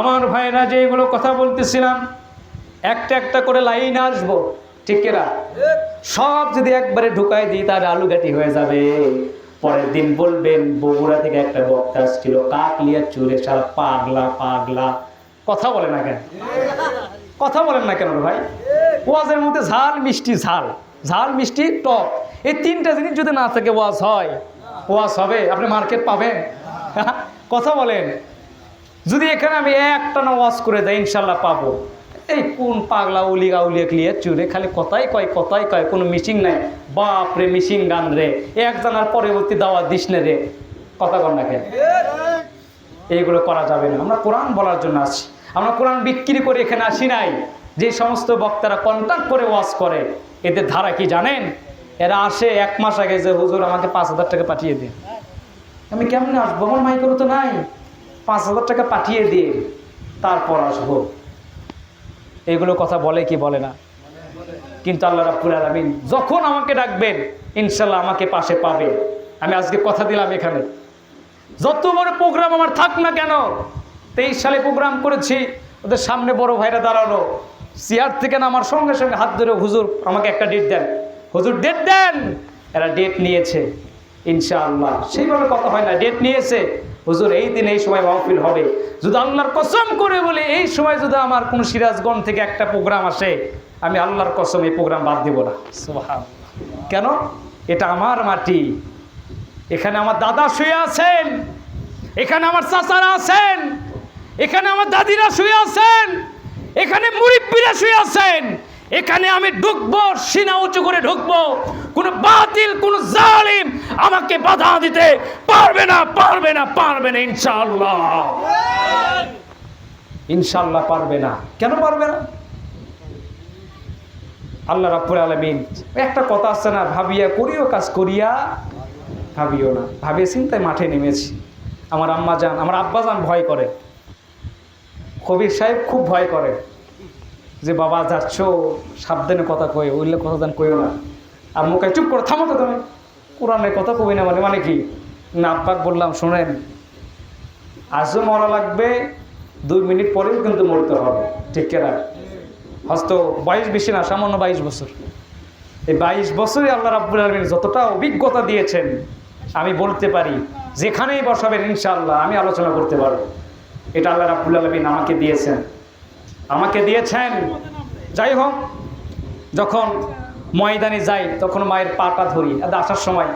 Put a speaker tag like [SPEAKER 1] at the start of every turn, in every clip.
[SPEAKER 1] আমার ভাইরা যে এগুলো কথা বলতেছিলাম, একটা একটা করে লাইন আসব, ঠিক কিনা? সব যদি একবারে ঢুকাই দিই তার আলু ঘাটি হয়ে যাবে। পরের দিন বলবেন, বগুড়া থেকে একটা বক্তা আসছিল কাকলিয়া চুরে সারা পাগলা পাগলা। কথা বলে না কেন? কথা বলেন না কেন ভাই? ওয়াজের মধ্যে ঝাল মিষ্টি ঝাল ঝাল মিষ্টি টক। এই তিনটা জিনিস যদি না থাকে, ওয়াজ হয়, ওয়াজ হবে, আপনি মার্কেট পাবেন। কথা বলেন। যদি এখানে আমি একটা না ওয়াজ করে দেয় ইনশাল্লাহ পাবো। এই কোন পাগলা উলি গাউলিয়া ক্লিয়ে চুরে, খালি কথাই কয় কথাই কয়, কোনো মিশিং নাই। বাপ রে মিশিং গান রে, একজনের পরবর্তী দাওয়া দিস নে রে। কথা কর না এইগুলো করা যাবে না। আমরা কোরআন বলার জন্য আসি আমরা কোরআন বিক্রি করে এখানে আসি নাই। যে সমস্ত বক্তারা কন্ট্যাক্ট করে ওয়াজ করে, এদের ধারা কি জানেন? এরা আসে এক মাস আগে যে, হুজুর, আমাকে পাঁচ হাজার টাকা পাঠিয়ে দিন আমি কেমন আসব? আমার মাইকেরও তো নাই। পাঁচ হাজার টাকা পাঠিয়ে দিয়ে তারপর আসব। এগুলো কথা বলে কি বলে না? কিন্তু আল্লাহ রাব্বুল আলামিন যখন আমাকে ডাকবেন ইনশাল্লাহ আমাকে পাশে পাবে। আমি আজকে কথা দিলাম এখানে। যত বড় প্রোগ্রাম আমার থাক না কেন, তেইশ সালে প্রোগ্রাম করেছি, ওদের সামনে বড় ভাইরা দাঁড়ানো চেয়ার থেকে না, আমার সঙ্গে সঙ্গে হাত ধরে হুজুর আমাকে একটা ডেট দেন। হুজুর ডেট দেন! এরা ডেট নিয়েছে। ইনশাআল্লাহ। সেইভাবে কথা হয় না ডেট নিয়েছে। হুজুর এই দিন এই সময় মাহফিল হবে। যদি আল্লাহর কসম করে বলে এই সময় যদি আমার কোনো সিরাজগঞ্জ থেকে একটা প্রোগ্রাম আসে আমি আল্লাহর কসম এই প্রোগ্রাম বাদ দেবো না। কেন? এটা আমার মাটি। এখানে আমার দাদা শুয়ে আছেন। এখানে আমার চাচারা আছেন। এখানে আমার দাদিরা শুয়ে আছেন। এখানে মুরিব্বিরা শুয়ে আছেন। এখানে আমি ঢুকবো, সিনা উঁচু করে ঢুকবো। কোনো বাতিল, কোনো জালিম আমাকে বাধা দিতে পারবে না পারবে না পারবে না ইনশাল্লাহ ইনশাল্লাহ পারবে না। কেন পারবে না? আল্লাহ রাব্বুল আলামিন একটা কথা আছে না, ভাবিয়া করিও, কাজ করিয়া ভাবিও না। ভাবিয়ে চিন্তায় মাঠে নেমেছি। আমার আম্মা যান, আমার আব্বা যান ভয় করে। কবির সাহেব খুব ভয় করে। যে বাবা, যাচ্ছ, সাবধানে কথা কয়ে ওইলে কথা যান কইও না। আর মুখে চুপ করে, থামো তো তুমি। কোরআনের কথা কবি না মানে মানে কি? না, আব্বাক বললাম, শোনেন, আজও মরা লাগবে, দুই মিনিট পরেও কিন্তু মরতে হবে। ঠিক কেনা? হয়তো বাইশ বেশি না, সামান্য বাইশ বছর। এই বাইশ বছরে আল্লাহ রাব্বুল আলমিন যতটা অভিজ্ঞতা দিয়েছেন, আমি বলতে পারি, যেখানেই বসাবেন ইনশাল্লাহ আমি আলোচনা করতে পারব। এটা আল্লাহ রাব্বুল আলমিন আমাকে দিয়েছেন। আমাকে দিয়েছেন। যাই হোক, যখন ময়দানে যাই, তখন মায়ের পাটা ধরি। আসার সময়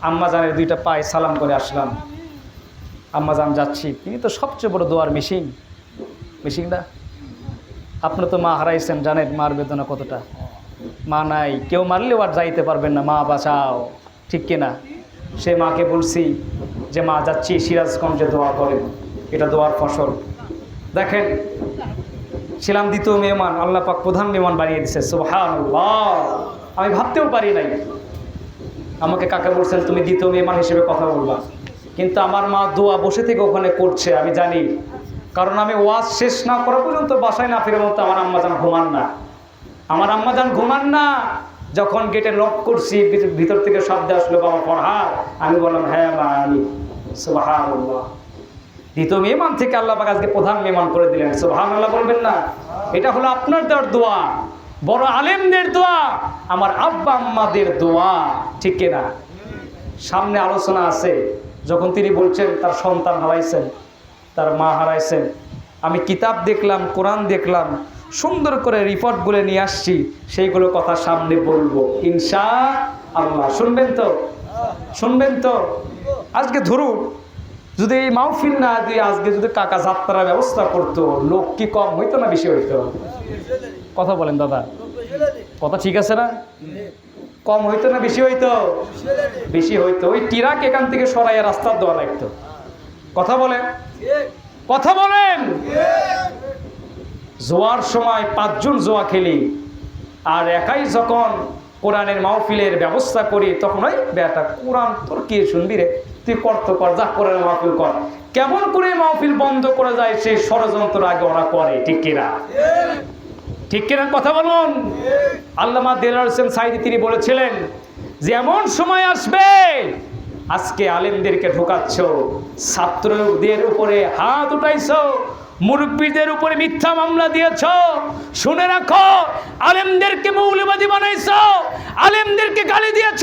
[SPEAKER 1] আম্মা জানের দুইটা পায়ে সালাম করে আসলাম। আম্মা জান, যাচ্ছি। তিনি তো সবচেয়ে বড় দোয়ার মিশিং মিশিংটা আপনি তো মা হারাইছেন, জানেন মার বেদনা কতটা। মা নাই, কেউ মারলেও আর যাইতে পারবেন না, মা বাঁচাও। ঠিক কিনা? সে মাকে বলছি যে, মা, যাচ্ছি সিরাজগঞ্জে দোয়া করেন। এটা দোয়ার ফসল। দেখেন ছিলাম দ্বিতীয় মেহমান, আল্লাহ পাক প্রধান মেহমান বানিয়ে দিছে, সুবহানাল্লাহ। আমি ভাবতেও পারি নাই। আমাকে কাকে বলছেন, তুমি দ্বিতীয় মেহমান হিসেবে কথা বলবা। কিন্তু আমার মা দোয়া বসে থেকে ওখানে করছে, আমি জানি। কারণ আমি ওয়াজ শেষ না করা পর্যন্ত বাসায় না ফিরে মতো আমার আম্মা যান ঘুমান না। আমার আম্মা যান ঘুমান না। যখন গেটে লক করছি, ভিতর- থেকে শব্দ আসলো বাবা পড়া আমি বললাম হ্যাঁ মা, আমি। সুবহানাল্লাহ। দ্বিতীয় মেহমান থেকে আল্লাহ আজকে প্রধান মেহমান করে দিলেন। সুবহানাল্লাহ বলবেন না। এটা হলো আপনার দেওয়ার দোয়া। বড় আলেমদের দোয়া, আমার আব্বা আম্মাদের দোয়া। ঠিক কিনা? সামনে আলোচনা আছে, যখন তিনি বলছেন, তার সন্তান হারাইছেন, তার মা হারাইছেন। আমি কিতাব দেখলাম, কোরআন দেখলাম, সুন্দর করে রিপোর্টগুলো নিয়ে আসছি, সেইগুলো কথা সামনে বলব। ইনশা আল্লাহ। শুনবেন তো? শুনবেন তো? আজকে ধরুন যদি এই মাহফিল না দিয়ে আজকে যদি কাকা যাত্রার ব্যবস্থা করতো, লোক কি কম হইতো না বেশি হইতো? কথা বলেন দাদা। কথা ঠিক আছে না? কম হইতো না বেশি হইতো? বেশি হইতো। ওই টিরাক এখান থেকে সরাইয়া রাস্তার দেওয়া লাগতো। কথা বলেন। কথা বলেন। জোয়ার সময় পাঁচজন জোয়া খেলি, আর একাই যখন কোরআনের মাহফিলের ব্যবস্থা করি, তখন ওই বেটা কোরআন তোর কি শুনবি রে? তুই করত কর, যা কোরআনের মাহফিল কর। কেমন করে মাহফিল বন্ধ করা যায় সেই ষড়যন্ত্র আগে ওরা করে, ঠিক কিনা? ঠিক কিনা কথা বলুন? আল্লামা দেলার হোসেন সাইদি তিনি বলেছিলেন যে এমন সময় আসবে, আজকে আলেমদেরকে ঢোকাচ্ছ, ছাত্রদের উপরে হাত উঠাইছ, মুরব্বীদের উপরে মিথ্যা মামলা দিয়েছ, শুনে রাখো, আলেমদেরকে মৌলবাদী বানাইছ, আলেমদেরকে গালি দিয়েছ,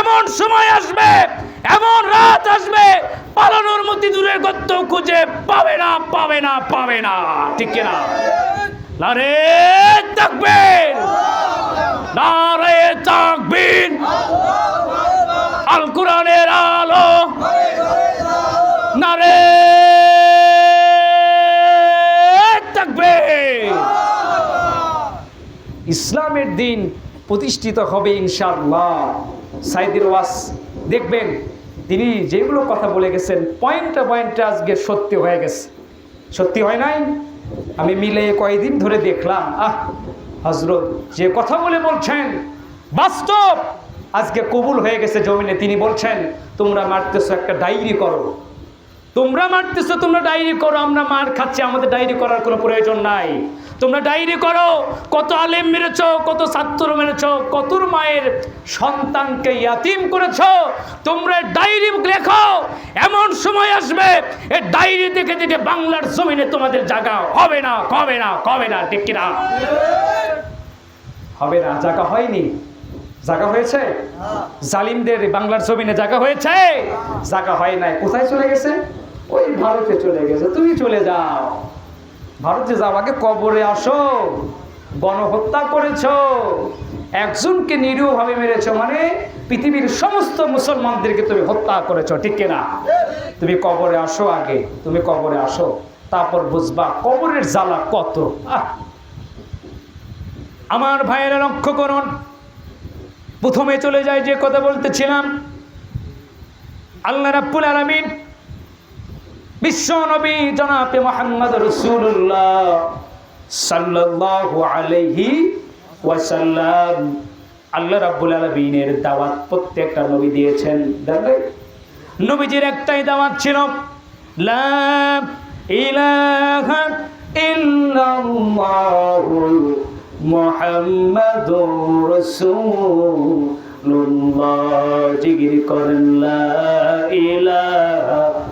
[SPEAKER 1] এমন সময় আসবে এমন রাত আসবে, পালানোর মধ্যে দূরের গত্য খুঁজে পাবে না পাবে না পাবে না। ঠিক না নারে তাকবীর। নারে তাকবীর। আল কোরআনের আলো। নারে তাকবীর। ইসলামের দিন প্রতিষ্ঠিত হবে ইনশাআল্লাহ। সাইদের ওয়াস দেখবেন। তিনি যেগুলো কথা বলে গেছেন, পয়েন্টটা পয়েন্টটা আজকে সত্যি হয়ে গেছে। সত্যি হয় নাই? আমি মিলে কয়েকদিন ধরে দেখলাম, আহ হজরত যে কথা বলে বলছেন, বাস্তব! আজকে কবুল হয়ে গেছে জমিনে। তিনি বলছেন, তোমরা মারতেছো একটা ডায়েরি করো। তোমরা মারতেছো তোমরা ডায়েরি করো আমরা মার খাচ্ছি আমাদের ডায়েরি করার কোনো প্রয়োজন নাই। তোমরা ডায়েরি করো কত আলেম মেরেছ কত ছাত্র মেরেছ কতর মায়ের সন্তানকে ইয়াতিম করেছ তোমরা ডায়েরি লেখো এমন সময় আসবে এ ডায়েরি দেখে দেখে বাংলার জমিনে তোমাদের জায়গা হবে না কবে না কবে না ঠিক কিনা? হবে না জায়গা হয়নি। জায়গা হয়েছে? জালিমদের বাংলার জমিনে জায়গা হয়েছে? জায়গা হয় নাই। কোথায় চলে গেছে? ওই ভারতে চলে গেছে, তুমি চলে যাও। ভারতে যাও আগে কবরে আসো। গণহত্যা করেছ। একজনকে নিরীহভাবে মেরেছ মানে পৃথিবীর সমস্ত মুসলমানদেরকে তুমি হত্যা করেছ, ঠিক কিনা? তুমি কবরে আসো আগে, তুমি কবরে আসো, তারপর বুঝবা কবরের জ্বালা কত। আমার ভাইয়েরা, লক্ষ্য করুন। প্রথমে চলে যায় যে কথা বলতেছিলাম। আল্লাহ রাব্বুল আলামিন বিশ্ব নবী জনাবে মোহাম্মদ রসুল্লাহ সাল্লাল্লাহু আলাইহি ওয়াসাল্লাম। আল্লাহ রাব্বুল আলামিনের দাওয়াত প্রত্যেকটা নবী দিয়েছেন। দেখবেন নবীজির একটাই দাওয়াত ছিল, লা ইলাহা ইল্লাল্লাহু মুহাম্মাদুর রাসূলুল্লাহ। জিকির করেন, লা ইলাহা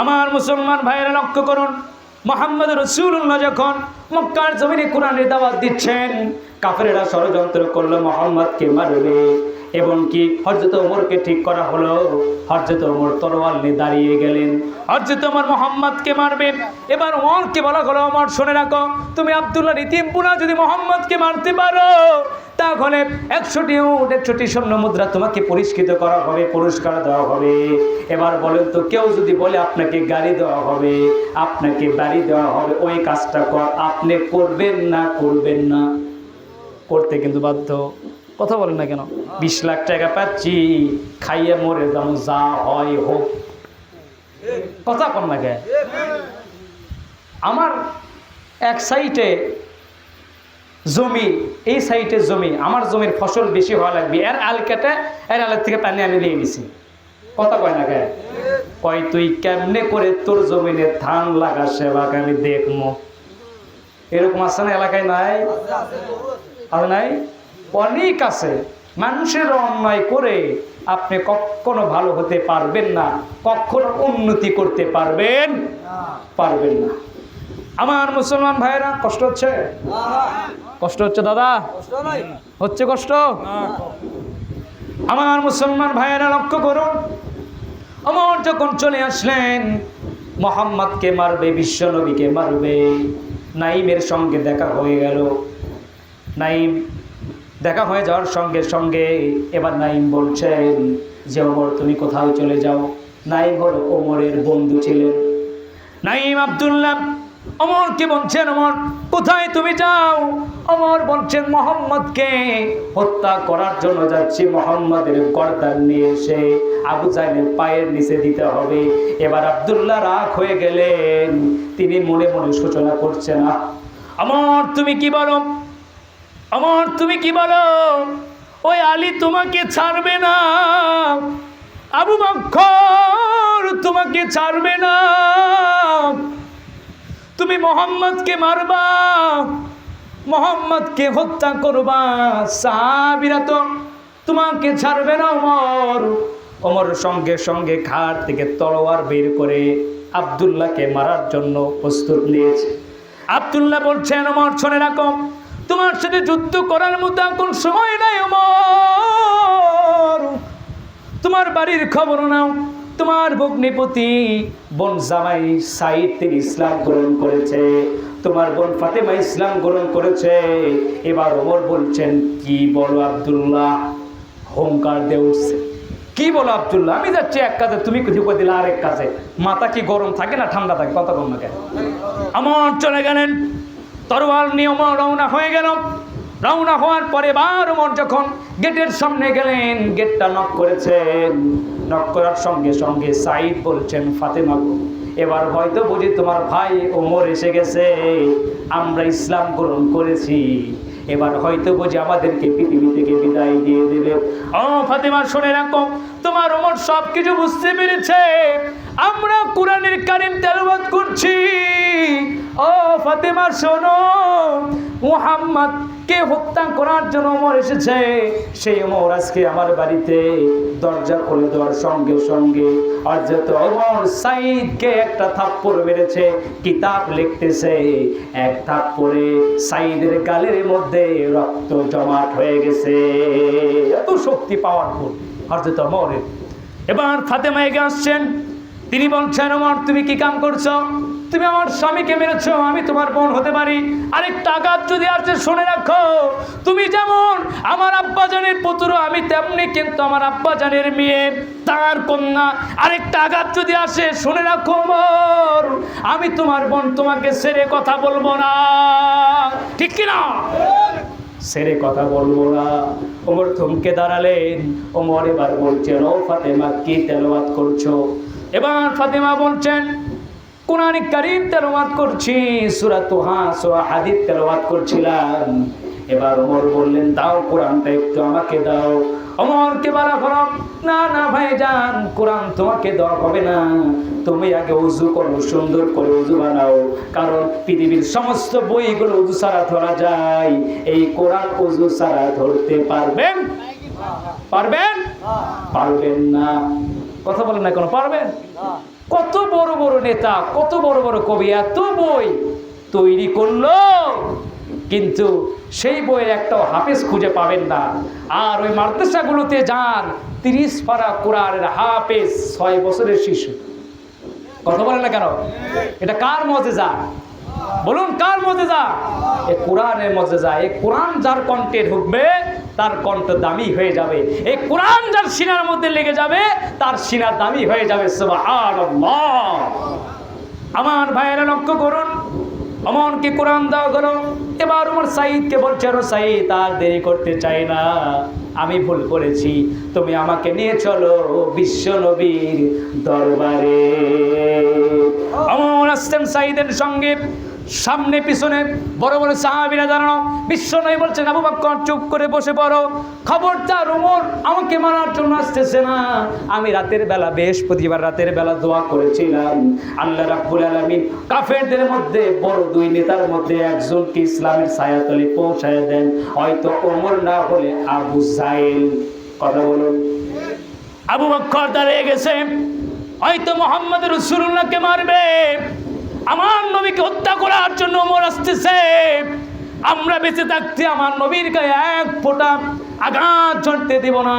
[SPEAKER 1] আমার মুসলমান ভাইয়েরা লক্ষ্য করুন মোহাম্মদ রসুল্লাহ যখন মক্কার জমিনে কোরআনের দাওয়াত দিচ্ছেন, কাফেরেরা ষড়যন্ত্র করল, মোহাম্মদকে মারবে। এবং কি হরজত ওমরকে ঠিক করা হলো? হরজত ওমর তরোয়াল নিয়ে দাঁড়িয়ে গেলেন। হরজত ওমর মোহাম্মদকে মারবেন। এবার ওমরকে বলা হলো, ওমর, শুনে রাখো, তুমি আবদুল্লাহ রিতিমপুনা যদি মোহাম্মদকে মারতে পারো, তাহলে একশোটি উট, একশোটি স্বর্ণ মুদ্রা তোমাকে পরিষ্কৃত করা হবে, পুরস্কার দেওয়া হবে। এবার বলেন তো, কেউ যদি বলে আপনাকে গাড়ি দেওয়া হবে, আপনাকে বাড়ি দেওয়া হবে, ওই কাজটা কর, আপনি করবেন না করবেন না। করতে কিন্তু বাধ্য। কথা বলেন না কেন? বিশ লাখ টাকা পাচ্ছি, খাইয়ে মরে যাব, যা হয় হোক। কথা কর না কে? আমার এক সাইটে জমি, এই সাইটের জমি, আমার জমির ফসল বেশি হওয়া লাগবে। এর আল কেটে এর আলের থেকে পানি আমি নিয়ে নিছি। কথা কয় না কে? কয়, তুই কেমনে করে তোর জমিনে ধান লাগা সেবাকে আমি দেখব? এরকম আছে না এলাকায় নাই? আর নাই? অনেক আছে। মানুষের অন্যায় করে আপনি কখনো ভালো হতে পারবেন না, কখনো উন্নতি করতে পারবেন পারবেন না। আমার মুসলমান ভাইয়েরা, কষ্ট হচ্ছে? কষ্ট হচ্ছে দাদা? হচ্ছে কষ্ট? আমার মুসলমান ভাইয়েরা, লক্ষ্য করুন। আমার যখন চলে আসলেন, মোহাম্মদকে মারবে বিশ্বনবীকে মারবে। নাইমের সঙ্গে দেখা হয়ে গেল। নাইম দেখা হয়ে যাওয়ার সঙ্গে সঙ্গে এবার নাইম বলছেন যে, ওমর, তুমি কোথাও চলে যাও? নাইম হলো ওমরের বন্ধু ছিলেন। নাইম আবদুল্লাহ অমরকে বলছেন অমর কোথায় তুমি যাও? অমর বলছেন, মোহাম্মদকে হত্যা করার জন্য যাচ্ছি। মোহাম্মদের গর্দান নিয়ে এসে আবু জাইনের পায়ের নিচে দিতে হবে। এবার আব্দুল্লাহ রাগ হয়ে গেলেন। তিনি মনে মনে সূচনা করছেন না আমার তুমি কি বলো? আমার তুমি কি বলো? ওই আলী তোমাকে ছাড়বে না। আবু বক্কর তোমাকে ছাড়বে না। তুমি মোহাম্মদকে মারবা, মোহাম্মদকে হত্যা করবা। সাহাবিরা তো তোমাকে ছাড়বে না, ওমর। ওমর সঙ্গে সঙ্গে খাট থেকে তলোয়ার বের করে আব্দুল্লাহকে মারার জন্য প্রস্তুত নিয়েছে। আব্দুল্লাহ বলছেন, ওমর, শোনে রাখো। তোমার সাথে যুদ্ধ করার মতো এখন সময় নাই ওমর তোমার বাড়ির খবর নাও। তোমার ভগ্নিপতি বোন জামাই সাইদ তিনি ইসলাম গ্রহণ করেছে। তোমার বোন ফাতেমা ইসলাম গ্রহণ করেছে। এবার ওমর বলছেন, কি বলো আব্দুল্লাহ? হোমকার দিয়ে কি বলো আব্দুল্লাহ? আমি যাচ্ছি এক কাজে, তুমি কিছু করে দিলে আরেক কাজে। মাথা কি গরম থাকে না ঠান্ডা থাকে? কথা কম না কেন? আমার চলে গেলেন। তরোয়াল নিয়ে ওমর রওনা হয়ে গেল। রওনা হওয়ার পরে বার ওমর যখন গেটের সামনে গেলেন, গেটটা নক করেছেন নক করার সঙ্গে সঙ্গে সাইদ বলছেন, ফাতেমা এবার হয়তো বুঝি তোমার ভাই ওমর এসে গেছে। আমরা ইসলাম গ্রহণ করেছি। এবার হয়তো বুঝি আমাদেরকে পৃথিবী থেকে বিদায় দিয়ে দেবে ও ফাতেমা, শুনে রাখো, তোমার ওমর সব কিছু বুঝতে পেরেছে। আমরা কোরআনের কারিম তেলবাদ করছি। ও ফাতেমা, শোনো। মুহাম্মদ কে হত্যা করার জন্য ওমর এসেছে। সেই ওমর আজকে আমার বাড়িতে দরজা খুলে দেওয়ার সঙ্গে সঙ্গে অর্জাত ওমর সাইদকে একটা থাপ্পড় মেরেছে, কিতাব লিখতেছে। এক থাপ্পড়ে সাইদের গালের মধ্যে রক্ত জমাট হয়ে গেছে। এত শক্তি পাওয়ারফুল হরজত ওমরের। এবার ফাতেমা এগিয়ে আসছেন। তিনি বলছেন আমার তুমি কি কাম করছ? তুমি আমার স্বামীকে মেরেছ, আমি তোমার বোন হতে পারি। আরেকটা আঘাত যদি আসছে শুনে রাখো, তুমি যেমন আমার আব্বাজানের পুত্র, আমি তেমনি কিন্তু আমার আব্বাজানের মেয়ে, তার কন্যা। আরেকটা আঘাত যদি আসে শুনে রাখো মোর আমি তোমার বোন, তোমাকে ছেড়ে কথা বলব না। ঠিক কিনা? সেরে কথা বলব না। ওমর থমকে দাঁড়ালেন। ওমর এবার বলছেন ও ফাতেমা, কি তেলাওয়াত করছ? এবার ফাতেমা বলছেন কোরআন কারিম তেলাওয়াত করছি, সূরা তোহা, সূরা হাদিদ তেলাওয়াত করছিলাম। এবার ওমর বললেন, দাও কোরআনটা একটু আমাকে দাও। অমরকে বলা হলো, না না ভাই যান কোরআন তোমাকে দেওয়া হবে না। তুমি আগে উজু করো, সুন্দর করে উজু বানাও। কারণ পৃথিবীর সমস্ত বইগুলো উজু ছাড়া ধরা যায়। এই কোরআন উজু ছাড়া ধরতে পারবেন? পারবেন? পারবেন না। কথা বলেন না কোনো পারবেন? কত বড় বড় নেতা, কত বড় বড় কবি, এত বই তৈরি করল। কিন্তু সেই বইয়ের একটাও হাফেজ খুঁজে পাবেন না। আর ওই মাদ্রাসাগুলোতে যান, তিরিশ পারা কোরআনের হাফেজ, ছয় বছরের শিশু। কথা বলেন না কেন? এটা কার মজেজা? বলুন, কার মজেজা? এ কোরআনের মজেজা এই কোরআন যার কণ্ঠে ঢুকবে, তার কণ্ঠ দামি হয়ে যাবে। এ কোরআন যার সিনার মধ্যে লেগে যাবে, তার সিনা দামি হয়ে যাবে আমার ভাইয়েরা, লক্ষ্য করুন অমরকে কোরআন দেওয়া গেল। এবার উমর সাইদকে বলছে, "আরও সাইদ আর দেরি করতে চাই না। আমি ভুল করেছি। তুমি আমাকে নিয়ে চলো বিশ্ব নবীর দরবারে। অমর আসতেন সাইদের সঙ্গে সামনে, পিছনে, বড় বড় সাহাবিরা দাঁড়ানো বিশ্ব নয় বলছেন, আবু বক্কর, চুপ করে বসে পড়ো। খবরদার উমর, আমাকে মারার জন্য আসতেছে না। আমি রাতের বেলা, বৃহস্পতিবার রাতের বেলা দোয়া করেছিলাম। আল্লাহ রাব্বুল আলামিন কাফেরদের মধ্যে, বড় দুই নেতার মধ্যে একজনকে ইসলামের ছায়াতলে পৌঁছায় দেন। হয়তো ওমর না হলে আবু সাইল কথা বলুন। আবু বক্কর দাঁড়িয়ে গেছে। হয়তো মোহাম্মদ রসুল্লাহকে মারবে। আমার নবীকে হত্যা করার জন্য ওমর আসতেছে। আমরা বেঁচে থাকতে আমার নবীর গায়ে এক ফোটা আঘাত ঝরতে দেব না।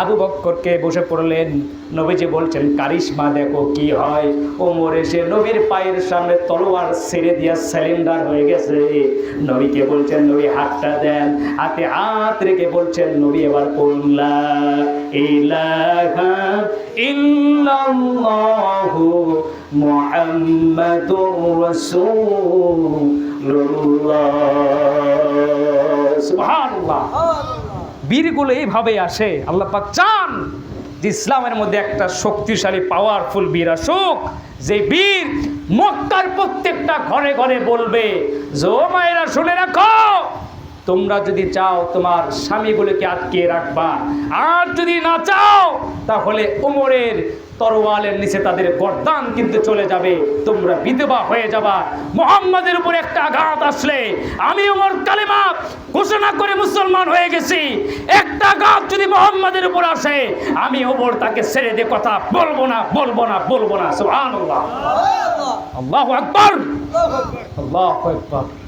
[SPEAKER 1] আবু বক্করকে বসে পড়লেন। নবীজি বলছেন, কারিশমা দেখো কি হয়? ওমর এসে নবীর পায়ের সামনে তলোয়ার ছেড়ে দিয়া সিলিন্ডার হয়ে গেছে। নবীকে বলছেন, নবী, হাতটা দেন। হাতে হাত রেখে বলছেন, নবী, এবার পড়ুন। লা ইলাহা ইল্লাল্লাহু বীরগুলো এইভাবে আসে। আল্লাহ পাক চান যে ইসলামের মধ্যে একটা শক্তিশালী পাওয়ারফুল বীর আসুক। যে বীর মক্কার প্রত্যেকটা ঘরে ঘরে বলবে, জো মায়েরা, শুনে রাখো, তোমরা যদি চাও তোমার স্বামীগুলোকে আটকে রাখবা, আর যদি না চাও, তাহলে উমরের তরোয়ালের নিচে তাদের গর্দান কিন্তু চলে যাবে তোমরা বিধবা হয়ে যাবা। মোহাম্মদের উপর একটা আঘাত আসলে। আমি ওমর কালেমা ঘোষণা করে মুসলমান হয়ে গেছি। একটা আঘাত যদি মোহাম্মদের উপর আসে আমি ওমর তাকে ছেড়ে দিয়ে কথা বলব না বলব না বলব না। সুবহানাল্লাহ। আল্লাহু আকবার। আল্লাহু আকবার।